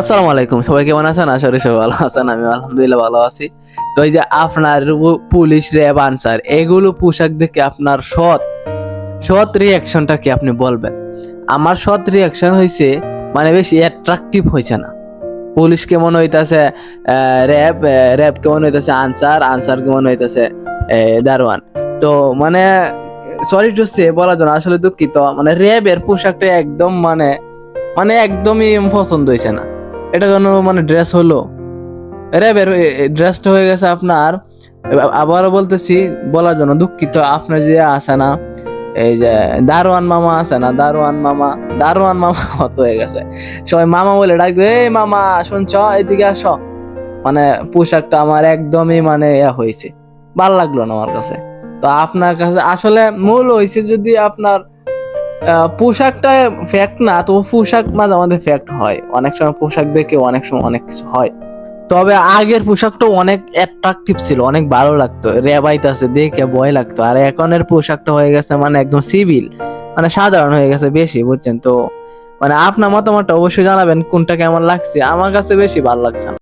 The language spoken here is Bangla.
আসসালামু আলাইকুম, সবাই কেমন আছেন? আশা করি সবাই ভালো আছেন আমি আলহামদুলিল্লাহ ভালো আছি। তো এই যে আপনার পুলিশ র্যাব আনসার এগুলো পোশাক দেখে আপনার সৎ সৎ রিয়াকশনটা কি আপনি বলবেন? আমার সৎ রিয়াকশন হয়েছে মানে বেশি অ্যাট্রাকটিভ হয়েছে না। পুলিশ কেমন হইতাছে র্যাব র্যাব কেমন হইতাছে আনসার আনসার কেমন হইতাছে দারোয়ান। তো মানে সরি টু সে বলার জন্য আসলে দুঃখিত মানে র্যাবের পোশাকটা একদম মানে মানে একদমই পছন্দ হয়েছে না। এটা কোনো মানে ড্রেস হলো। র্যাবের ড্রেসটা হয়ে গেছে আপনার। আবারও বলতেছি, বলার জন্য দুঃখিত, আপনার যে আসে না, এই যে দারোয়ান মামা আছে না, দারোয়ান মামা দারোয়ান মামা মতো হয়ে গেছে। সবাই মামা বলে ডাকবে এই মামা, শুনছ? এদিকে আসো। মানে পোশাকটা আমার একদমই মানে ইয়া হয়েছে। ভালো লাগল না আমার কাছে। তো আপনার কাছে, আসলে মূল হয়েছে যদি আপনার পোশাকটা ফ্যাক্ট না তো পোশাক মাঝে মাঝে ফ্যাক্ট হয়। অনেক সময় পোশাক দেখে অনেক সময় অনেক কিছু হয়। তবে আগের পোশাকটা অনেক অ্যাট্রাকটিভ ছিল, অনেক ভালো লাগতো। রেবাইতাছে দেখে ভয় লাগতো। আর এখনের পোশাকটা হয়ে গেছে মানে একদম সিভিল মানে সাধারণ হয়ে গেছে বেশি, বুঝছেন তো? মানে আপনার মতামতটা অবশ্যই জানাবেন, কোনটা কেমন লাগছে? আমার কাছে বেশি ভালো লাগছে না।